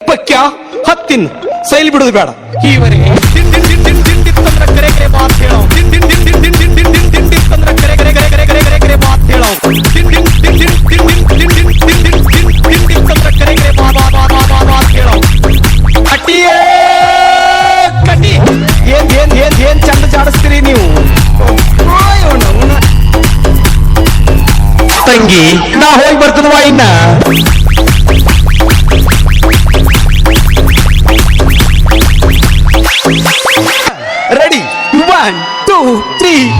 ಪಕ್ಯ ಹತ್ತಿನ್ sail ಬಿಡುದು ಬೇಡ ಈವರೆಗೆ ತಂಗಿ ನಾ ಹೋಗಿ ಬರ್ತದವಾ ಇನ್ನ two.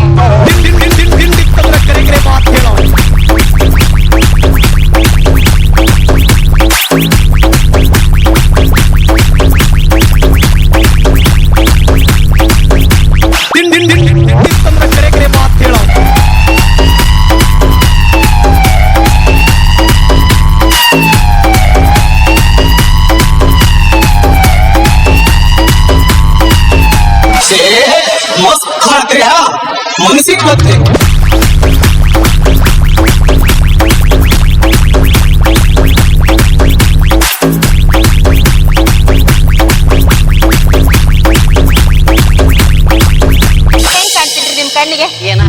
nothing. ಕಣ್ಣಿಗೆ ಏನ